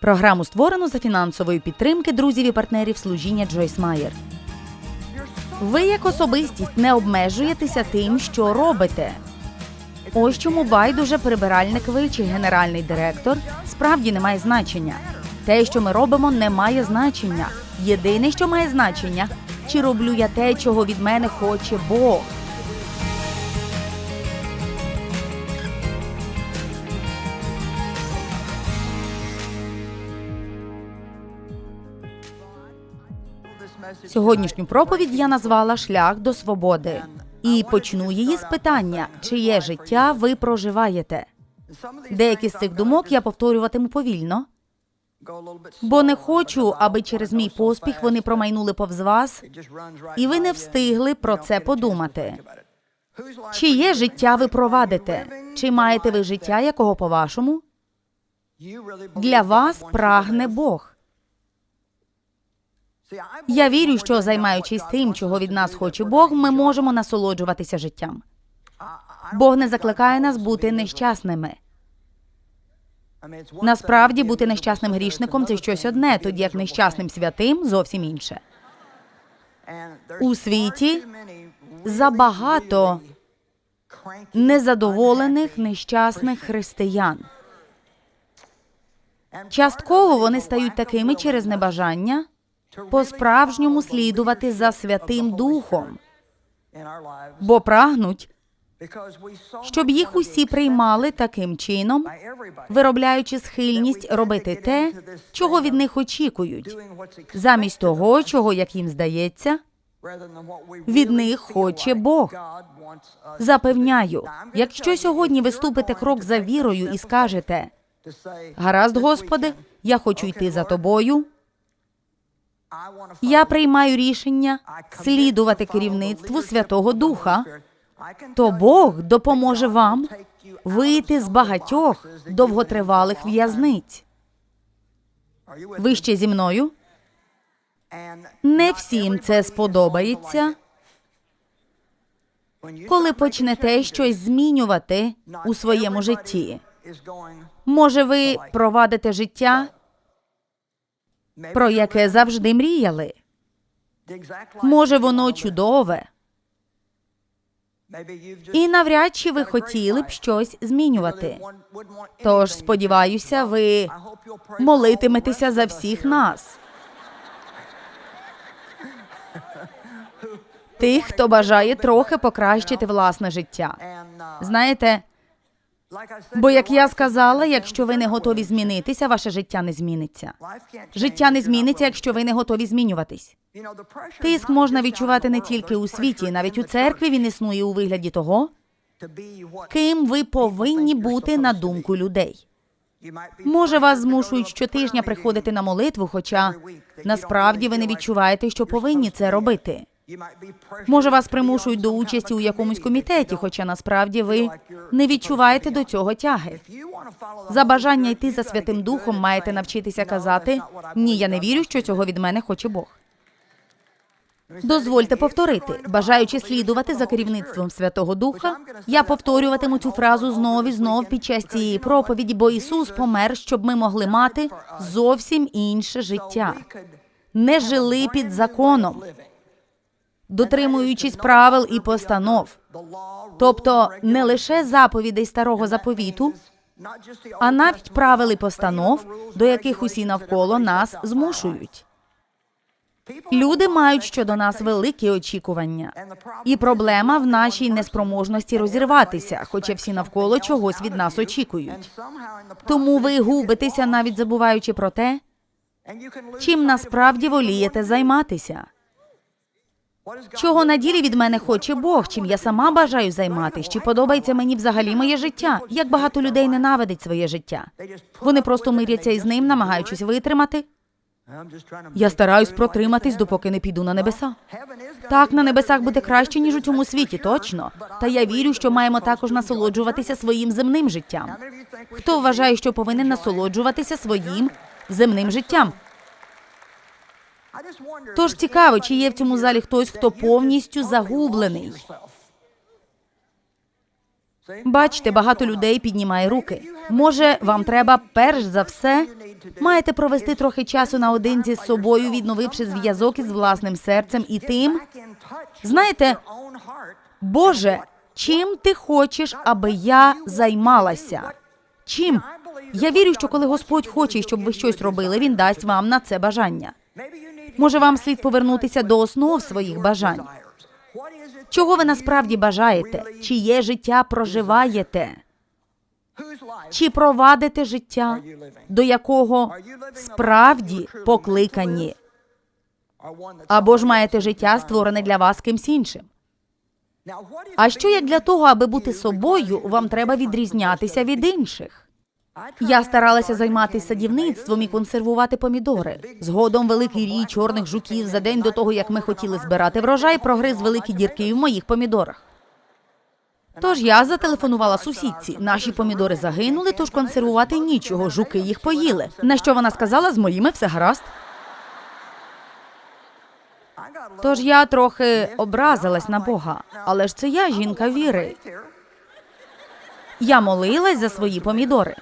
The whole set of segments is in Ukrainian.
Програму створено за фінансової підтримки друзів і партнерів служіння Джойс Майер. Ви як особистість не обмежуєтеся тим, що робите. Ось чому байдуже прибиральник ви чи генеральний директор справді не має значення. Те, що ми робимо, не має значення. Єдине, що має значення, чи роблю я те, чого від мене хоче Бог. Сьогоднішню проповідь я назвала Шлях до свободи. І почну її з питання, чиє життя ви проживаєте. Деякі з цих думок я повторюватиму повільно, бо не хочу, аби через мій поспіх вони промайнули повз вас, і ви не встигли про це подумати. Чиє життя ви провадите? Чи маєте ви життя, якого по-вашому? Для вас прагне Бог. Я вірю, що займаючись тим, чого від нас хоче Бог, ми можемо насолоджуватися життям. Бог не закликає нас бути нещасними. Насправді, бути нещасним грішником це щось одне, тоді як нещасним святим зовсім інше. У світі забагато незадоволених нещасних християн. Частково вони стають такими через небажання по-справжньому слідувати за Святим Духом, бо прагнуть, щоб їх усі приймали таким чином, виробляючи схильність робити те, чого від них очікують, замість того, чого, як їм здається, від них хоче Бог. Запевняю, якщо сьогодні ви ступите крок за вірою і скажете гаразд, Господи, я хочу йти за тобою. Я приймаю рішення слідувати керівництву Святого Духа, то Бог допоможе вам вийти з багатьох довготривалих в'язниць. Ви ще зі мною? Не всім це сподобається, коли почнете щось змінювати у своєму житті. Може, ви провадите життя, про яке завжди мріяли. Може, воно чудове, і навряд чи ви хотіли б щось змінювати. Тож, сподіваюся, ви молитиметеся за всіх нас. Тих, хто бажає трохи покращити власне життя. Знаєте, бо як я сказала, якщо ви не готові змінитися, ваше життя не зміниться. Життя не зміниться, якщо ви не готові змінюватись. Тиск можна відчувати не тільки у світі, навіть у церкві він існує у вигляді того, ким ви повинні бути на думку людей. Може, вас змушують щотижня приходити на молитву, хоча насправді ви не відчуваєте, що повинні це робити. Може, вас примушують до участі у якомусь комітеті, хоча насправді ви не відчуваєте до цього тяги. За бажання йти за Святим Духом маєте навчитися казати ні, я не вірю, що цього від мене хоче Бог. Дозвольте повторити, бажаючи слідувати за керівництвом Святого Духа, я повторюватиму цю фразу знов і знов під час цієї проповіді, бо Ісус помер, щоб ми могли мати зовсім інше життя, не жили під законом, дотримуючись правил і постанов, тобто не лише заповідей старого заповіту, а навіть правил і постанов, до яких усі навколо нас змушують. Люди мають щодо нас великі очікування, і проблема в нашій неспроможності розірватися, хоча всі навколо чогось від нас очікують. Тому ви губитеся, навіть забуваючи про те, чим насправді волієте займатися. Чого на ділі від мене хоче Бог, чим я сама бажаю займатися, чи подобається мені взагалі моє життя? Як багато людей ненавидить своє життя? Вони просто миряться із ним, намагаючись витримати. Я стараюсь протриматись, допоки не піду на небеса. Так, на небесах буде краще, ніж у цьому світі, точно. Та я вірю, що маємо також насолоджуватися своїм земним життям. Хто вважає, що повинен насолоджуватися своїм земним життям? Тож цікаво, чи є в цьому залі хтось, хто повністю загублений. Бачите, багато людей піднімає руки. Може, вам треба перш за все маєте провести трохи часу наодинці з собою, відновивши зв'язок із власним серцем і тим, знаєте, Боже, чим ти хочеш, аби я займалася? Чим? Я вірю, що коли Господь хоче, щоб ви щось робили, він дасть вам на це бажання. Може, вам слід повернутися до основ своїх бажань. Чого ви насправді бажаєте? Чиє життя проживаєте? Чи провадите життя, до якого справді покликані? Або ж маєте життя, створене для вас кимсь іншим? А що як для того, аби бути собою, вам треба відрізнятися від інших? Я старалася займатися садівництвом і консервувати помідори. Згодом великий рій чорних жуків за день до того, як ми хотіли збирати врожай, прогриз великі дірки в моїх помідорах. Тож я зателефонувала сусідці. Наші помідори загинули, тож консервувати нічого. Жуки їх поїли. На що вона сказала, з моїми все гаразд. Тож я трохи образилась на Бога, але ж це я жінка віри. Я молилась за свої помідори.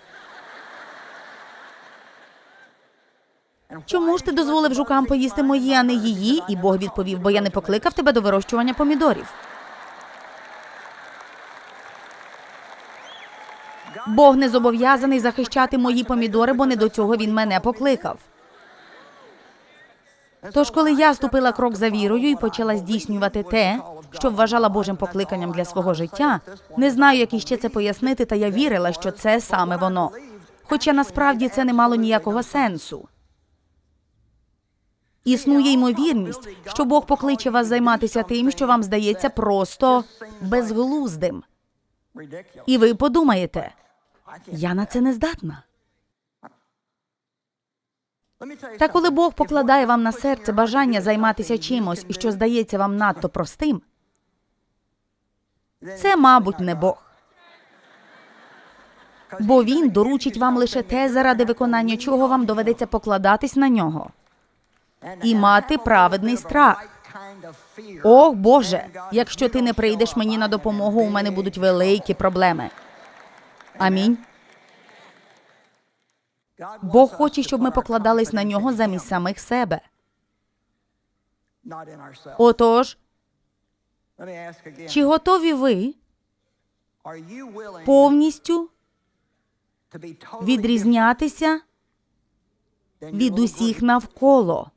Чому ж ти дозволив жукам поїсти мої, а не її? І Бог відповів, бо я не покликав тебе до вирощування помідорів. Бог не зобов'язаний захищати мої помідори, бо не до цього він мене покликав. Тож, коли я ступила крок за вірою і почала здійснювати те, що вважала Божим покликанням для свого життя, не знаю, як іще це пояснити, та я вірила, що це саме воно. Хоча насправді це не мало ніякого сенсу. Існує ймовірність, що Бог покличе вас займатися тим, що вам здається просто безглуздим. І ви подумаєте, я на це не здатна. Та коли Бог покладає вам на серце бажання займатися чимось, що здається вам надто простим, це, мабуть, не Бог. Бо він доручить вам лише те, заради виконання чого вам доведеться покладатись на нього і мати праведний страх. Ох, Боже, якщо ти не прийдеш мені на допомогу, у мене будуть великі проблеми. Амінь. Бог хоче, щоб ми покладались на нього замість самих себе. Отож, чи готові ви повністю відрізнятися від усіх навколо?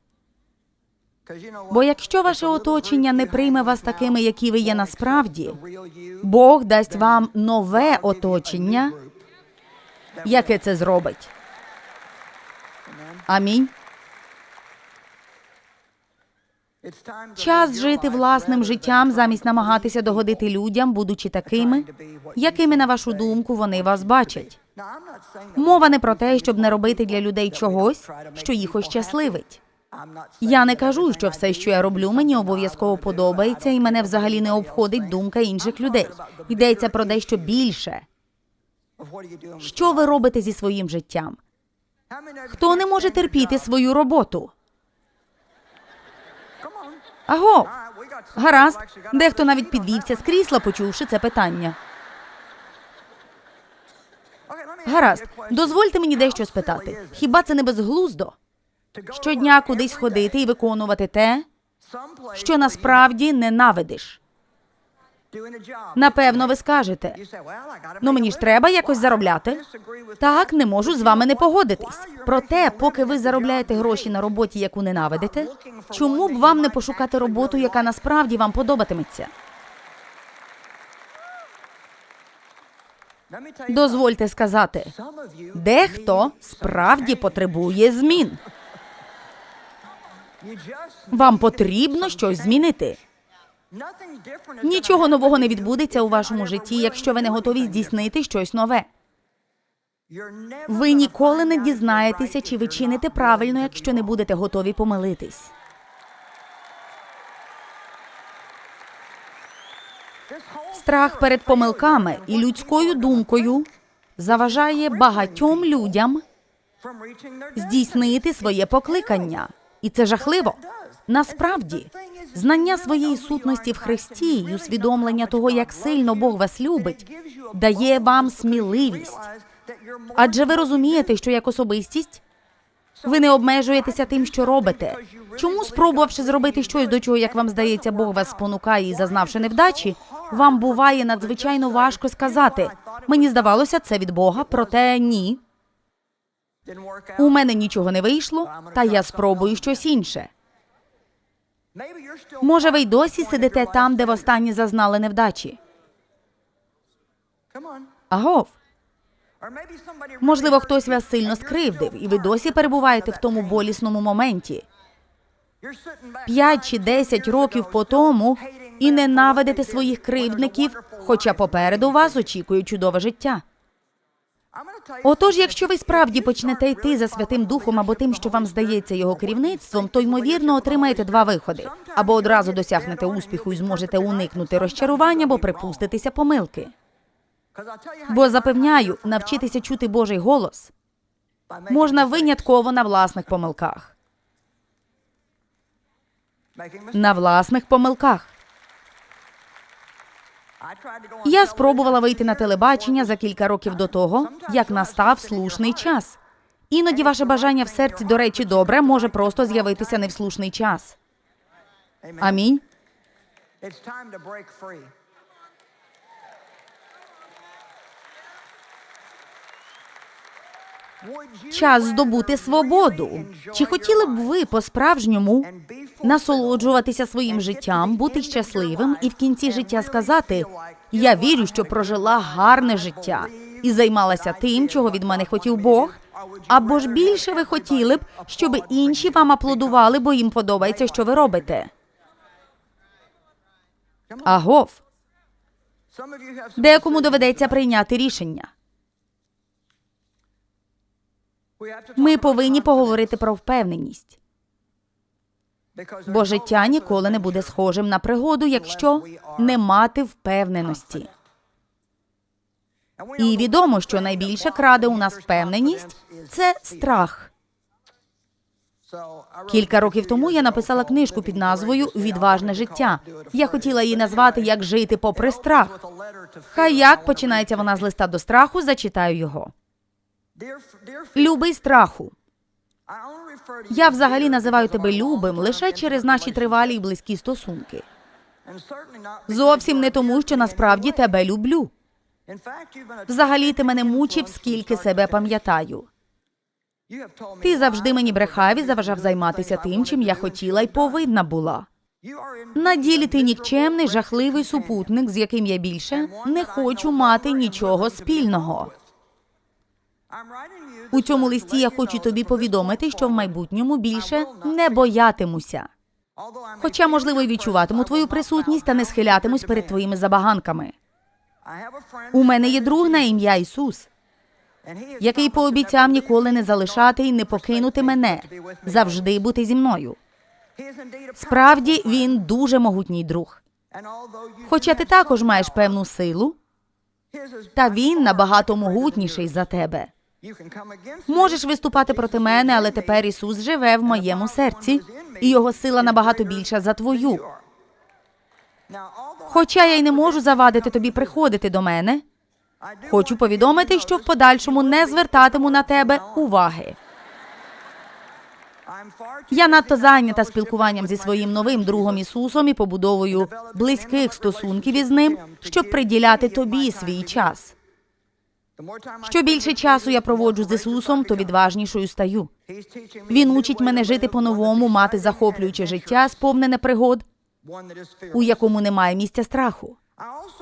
Бо якщо ваше оточення не прийме вас такими, які ви є насправді, Бог дасть вам нове оточення, яке це зробить. Амінь. Час жити власним життям замість намагатися догодити людям, будучи такими, якими, на вашу думку, вони вас бачать. Мова не про те, щоб не робити для людей чогось, що їх ощасливить. Я не кажу, що все, що я роблю, мені обов'язково подобається, і мене взагалі не обходить думка інших людей. Йдеться про дещо більше. Що ви робите зі своїм життям? Хто не може терпіти свою роботу? Аго, гаразд. Дехто навіть підвівся з крісла, почувши це питання. Гаразд, дозвольте мені дещо спитати. Хіба це не безглуздо? Щодня кудись ходити і виконувати те, що насправді ненавидиш. Напевно, ви скажете, ну мені ж треба якось заробляти. Так, не можу з вами не погодитись. Проте, поки ви заробляєте гроші на роботі, яку ненавидите, чому б вам не пошукати роботу, яка насправді вам подобатиметься? Дозвольте сказати, дехто справді потребує змін. Вам потрібно щось змінити. Нічого нового не відбудеться у вашому житті, якщо ви не готові здійснити щось нове. Ви ніколи не дізнаєтеся, чи ви чините правильно, якщо не будете готові помилитись. Страх перед помилками і людською думкою заважає багатьом людям здійснити своє покликання. І це жахливо. Насправді, Знання своєї сутності в Христі і усвідомлення того, як сильно Бог вас любить, дає вам сміливість. Адже ви розумієте, що як особистість ви не обмежуєтеся тим, що робите. Чому, спробувавши зробити щось, до чого, як вам здається, Бог вас спонукає і зазнавши невдачі, вам буває надзвичайно важко сказати. Мені здавалося, це від Бога, проте ні. У мене нічого не вийшло, та я спробую щось інше. Може, ви й досі сидите там, де востаннє зазнали невдачі. Агов. Можливо, хтось вас сильно скривдив, і ви досі перебуваєте в тому болісному моменті. П'ять чи десять років по тому і ненавидите своїх кривдників, хоча попереду вас очікує чудове життя. Отож, якщо ви справді почнете йти за Святим Духом або тим, що вам здається його керівництвом, то ймовірно отримаєте два виходи: або одразу досягнете успіху і зможете уникнути розчарування, або припуститися помилки. Бо запевняю, навчитися чути Божий голос можна винятково на власних помилках. На власних помилках. Я спробувала вийти на телебачення за кілька років до того, як настав слушний час. Іноді ваше бажання в серці, до речі, добре, може просто з'явитися не в слушний час. Амінь. Час здобути свободу. Чи хотіли б ви по-справжньому насолоджуватися своїм життям, бути щасливим і в кінці життя сказати: Я вірю, що прожила гарне життя і займалася тим, чого від мене хотів Бог. Або ж більше ви хотіли б, щоб інші вам аплодували, бо їм подобається, що ви робите. Агов. Деякому доведеться прийняти рішення. Ми повинні поговорити про впевненість, бо життя ніколи не буде схожим на пригоду, якщо не мати впевненості. І відомо, що найбільше краде у нас впевненість це страх. Кілька років тому я написала книжку під назвою Відважне життя. Я хотіла її назвати Як жити попри страх. Хай як починається вона з листа до страху, зачитаю його. Любий страху. Я взагалі називаю тебе любим лише через наші тривалі й близькі стосунки. Зовсім не тому, що насправді тебе люблю. Взагалі ти мене мучив, скільки себе пам'ятаю. Ти завжди мені брехав і заважав займатися тим, чим я хотіла й повинна була. На ділі ти нікчемний, жахливий супутник, з яким я більше не хочу мати нічого спільного. У цьому листі я хочу тобі повідомити, що в майбутньому більше не боятимуся. Хоча, можливо, й відчуватиму твою присутність та не схилятимусь перед твоїми забаганками. У мене є друг на ім'я Ісус, який пообіцяв ніколи не залишати і не покинути мене, завжди бути зі мною. Справді він дуже могутній друг. Хоча ти також маєш певну силу, та він набагато могутніший за тебе. Можеш виступати проти мене, але тепер Ісус живе в моєму серці, і його сила набагато більша за твою. Хоча я й не можу завадити тобі приходити до мене, хочу повідомити, що в подальшому не звертатиму на тебе уваги. Я надто зайнята спілкуванням зі своїм новим другом Ісусом і побудовою близьких стосунків із ним, щоб приділяти тобі свій час. Що більше часу я проводжу з Ісусом, то відважнішою стаю. Він учить мене жити по-новому, мати захоплююче життя, сповнене пригод, у якому немає місця страху.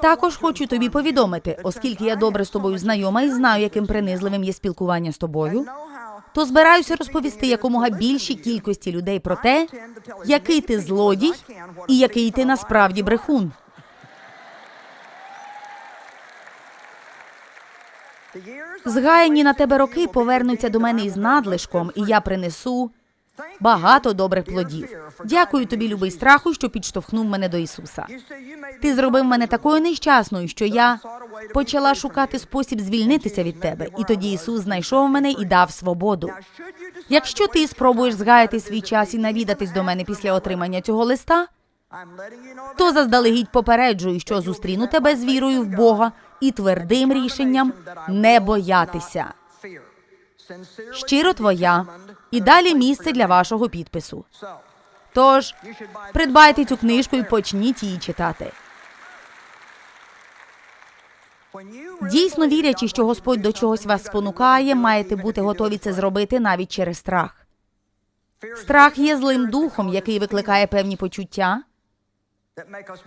Також хочу тобі повідомити, оскільки я добре з тобою знайома і знаю, яким принизливим є спілкування з тобою, то збираюся розповісти якомога більшій кількості людей про те, який ти злодій і який ти насправді брехун. Згаяні на тебе роки повернуться до мене із надлишком, і я принесу багато добрих плодів. Дякую тобі, любий страху, що підштовхнув мене до Ісуса. Ти зробив мене такою нещасною, що я почала шукати спосіб звільнитися від тебе, і тоді Ісус знайшов мене і дав свободу. Якщо ти спробуєш згаяти свій час і навідатись до мене після отримання цього листа, То заздалегідь попереджую, що зустріну тебе з вірою в Бога і твердим рішенням не боятися. Щиро твоя. І далі місце для вашого підпису. Тож придбайте цю книжку і почніть її читати. Дійсно вірячи, що Господь до чогось вас спонукає, маєте бути готові це зробити навіть через страх. Страх є злим духом, який викликає певні почуття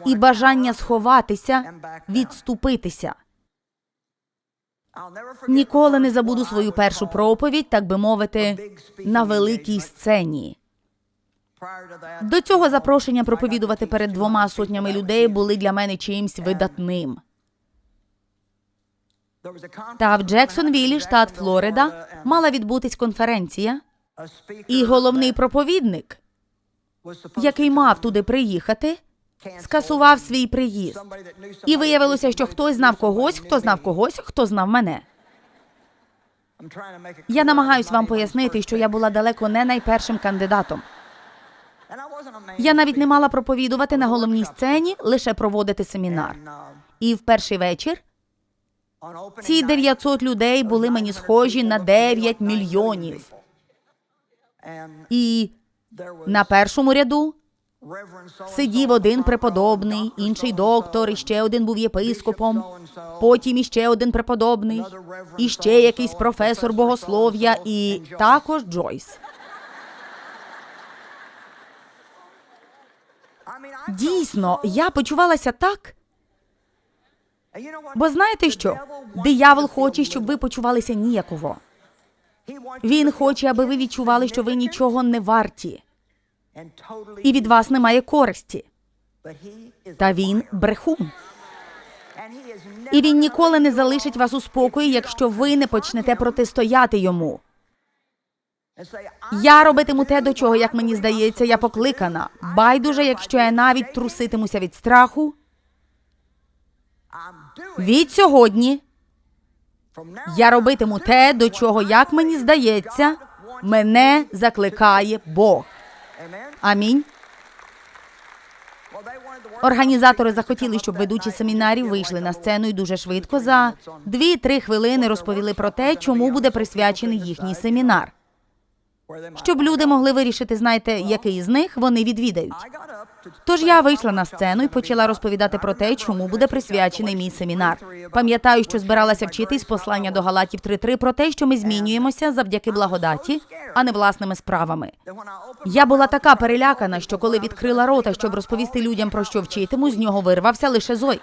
і бажання сховатися, відступитися. Ніколи не забуду свою першу проповідь, так би мовити, на великій сцені. До цього запрошення проповідувати перед двома сотнями людей були для мене чимсь видатним. Та в Джексонвілі, штат Флорида, мала відбутись конференція, і головний проповідник, який мав туди приїхати, скасував свій приїзд. І виявилося, що хтось знав когось, хто знав когось, хто знав мене. Я намагаюсь вам пояснити, що я була далеко не найпершим кандидатом. Я навіть не мала проповідувати на головній сцені, лише проводити семінар. І в перший вечір ці 900 людей були мені схожі на 9 мільйонів. І на першому ряду сидів один преподобний, інший доктор, і ще один був єпископом, потім іще один преподобний, і ще якийсь професор богослов'я, і також Джойс. Дійсно, я почувалася так. Бо знаєте що? Диявол хоче, щоб ви почувалися ніяково. Він хоче, аби ви відчували, що ви нічого не варті, і від вас немає користі. Та він брехун. І він ніколи не залишить вас у спокої, якщо ви не почнете протистояти йому. Я робитиму те, до чого, як мені здається, я покликана. Байдуже, якщо я навіть труситимуся від страху. Від сьогодні я робитиму те, до чого, як мені здається, мене закликає Бог. Амінь. Організатори захотіли, щоб ведучі семінарів вийшли на сцену і дуже швидко за 2-3 хвилини розповіли про те, чому буде присвячений їхній семінар. Щоб люди могли вирішити, знаєте, який з них вони відвідають. Тож я вийшла на сцену і почала розповідати про те, чому буде присвячений мій семінар. Пам'ятаю, що збиралася вчитись послання до Галатів 3.3 про те, що ми змінюємося завдяки благодаті, а не власними справами. Я була така перелякана, що коли відкрила рота, щоб розповісти людям про що вчитиму, з нього вирвався лише зойк.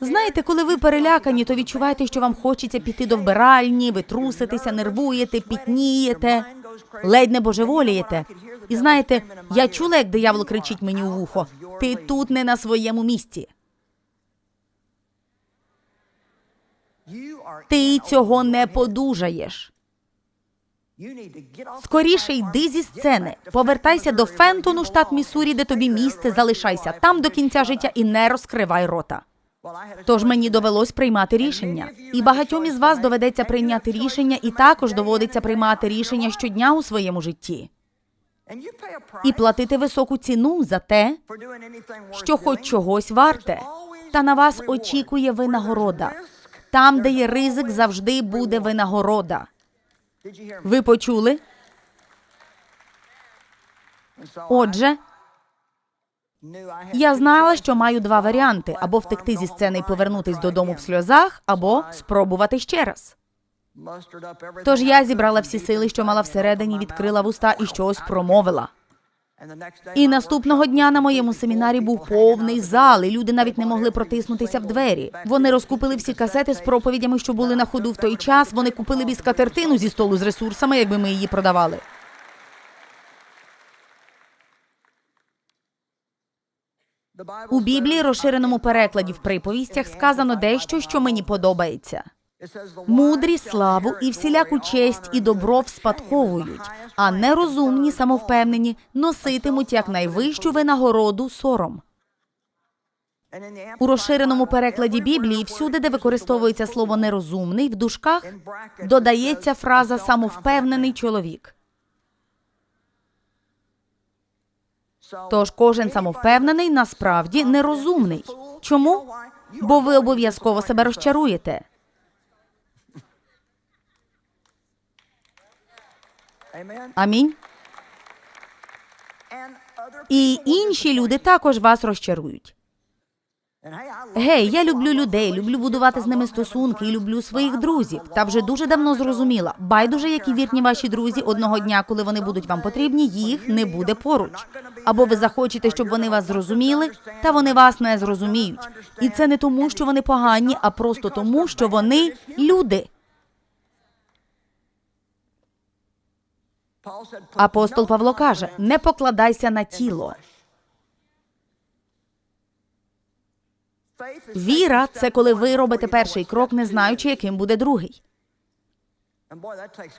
Знаєте, коли ви перелякані, то відчуваєте, що вам хочеться піти до вбиральні, ви труситеся, нервуєте, пітнієте, ледь не божеволієте. І знаєте, я чула, як диявол кричить мені у вухо: ти тут не на своєму місці. Ти цього не подужаєш. Скоріше йди зі сцени. Повертайся до Фентону, штат Міссурі, де тобі місце, залишайся там до кінця життя і не розкривай рота. Тож мені довелось приймати рішення, і багатьом із вас доведеться прийняти рішення, і також доводиться приймати рішення щодня у своєму житті і платити високу ціну за те, що хоч чогось варте, та на вас очікує винагорода. Там, де є ризик, завжди буде винагорода. Ви почули? Отже, я знала, що маю два варіанти: або втекти зі сцени і повернутись додому в сльозах, або спробувати ще раз. Тож я зібрала всі сили, що мала всередині, відкрила вуста і щось промовила. І наступного дня на моєму семінарі був повний зал, і люди навіть не могли протиснутися в двері. Вони розкупили всі касети з проповідями, що були на ходу в той час. Вони купили б і скатертину зі столу з ресурсами, якби ми її продавали. У Біблії, розширеному перекладі в приповістях, сказано дещо, що мені подобається. Мудрі славу і всіляку честь і добро вспадковують, а нерозумні, самовпевнені носитимуть як найвищу винагороду сором. У розширеному перекладі Біблії, всюди, де використовується слово нерозумний, в дужках додається фраза самовпевнений чоловік. Тож кожен самовпевнений насправді нерозумний. Чому? Бо ви обов'язково себе розчаруєте. Амінь. І інші люди також вас розчарують. Гей, я люблю людей, люблю будувати з ними стосунки і люблю своїх друзів. Та вже дуже давно зрозуміла. Байдуже, які вірні ваші друзі, одного дня, коли вони будуть вам потрібні, їх не буде поруч. Або ви захочете, щоб вони вас зрозуміли, та вони вас не зрозуміють. І це не тому, що вони погані, а просто тому, що вони люди. Апостол Павло каже: не покладайся на тіло. Віра це коли ви робите перший крок, не знаючи, яким буде другий.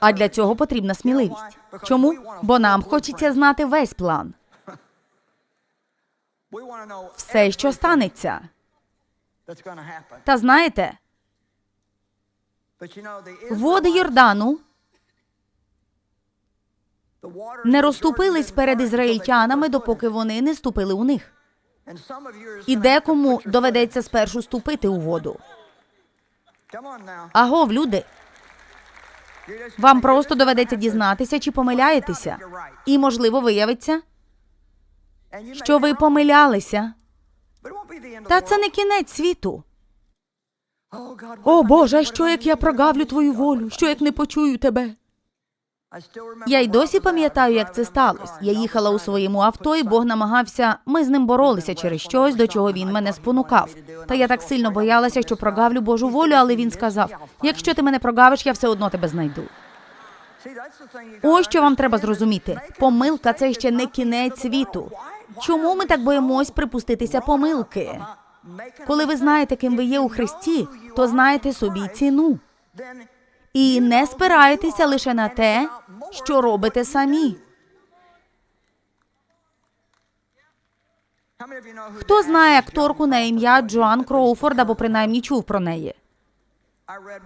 А для цього потрібна сміливість. Чому? Бо нам хочеться знати весь план, все, що станеться. Та знаєте, води Йордану не розступились перед ізраїльтянами, допоки вони не ступили у них. І декому доведеться спершу ступити у воду. Агов, люди, вам просто доведеться дізнатися, чи помиляєтеся. І, можливо, виявиться, що ви помилялися. Та це не кінець світу. О Боже, що як я прогавлю твою волю? Що як не почую тебе? Я й досі пам'ятаю, як це сталося. Я їхала у своєму авто, і Бог намагався. Ми з ним боролися через щось, до чого він мене спонукав. Та я так сильно боялася, що прогавлю Божу волю, але він сказав: якщо ти мене прогавиш, я все одно тебе знайду. Ось що вам треба зрозуміти. Помилка це ще не кінець світу. Чому ми так боїмось припуститися помилки? Коли ви знаєте, ким ви є у Христі, то знаєте собі ціну. І не спираєтеся лише на те, що робите самі. Хто знає акторку на ім'я Джоан Кроуфорд або принаймні чув про неї?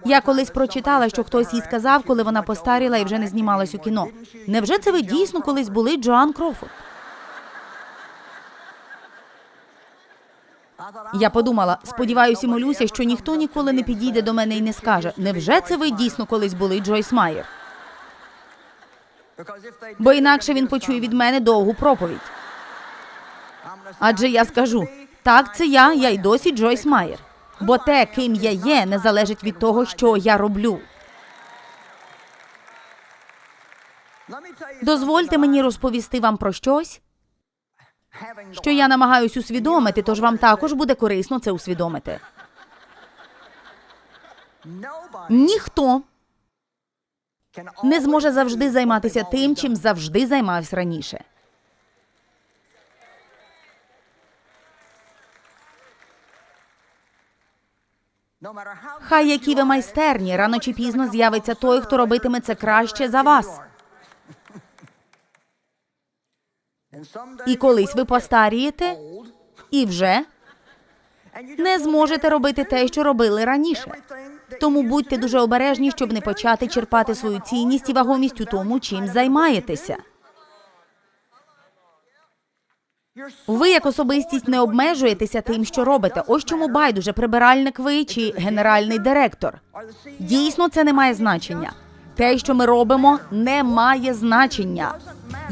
Я колись прочитала, що хтось їй сказав, коли вона постаріла і вже не знімалась у кіно. Невже це ви дійсно колись були Джоан Кроуфорд? Я подумала, сподіваюся, молюся, що ніхто ніколи не підійде до мене і не скаже, невже це ви дійсно колись були Джойс Майер? Бо інакше він почує від мене довгу проповідь. Адже я скажу, так, це я, я й досі Джойс Майер. Бо те, ким я є, не залежить від того, що я роблю. Дозвольте мені розповісти вам про щось, що я намагаюсь усвідомити, тож вам також буде корисно це усвідомити. Ніхто не зможе завжди займатися тим, чим завжди займався раніше. Хай які ви майстерні, рано чи пізно з'явиться той, хто робитиме це краще за вас. І колись ви постарієте і вже не зможете робити те, що робили раніше. Тому будьте дуже обережні, щоб не почати черпати свою цінність і вагомість у тому, чим займаєтеся. Ви як особистість не обмежуєтеся тим, що робите. Ось чому байдуже прибиральник ви чи генеральний директор. Дійсно, це не має значення. Те, що ми робимо, не має значення.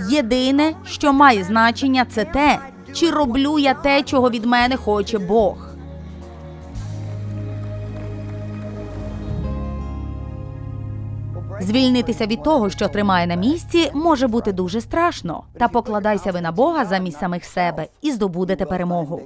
Єдине, що має значення, це те, чи роблю я те, чого від мене хоче Бог. Звільнитися від того, що тримає на місці, може бути дуже страшно. Та покладайся ви на Бога замість самих себе і здобудете перемогу.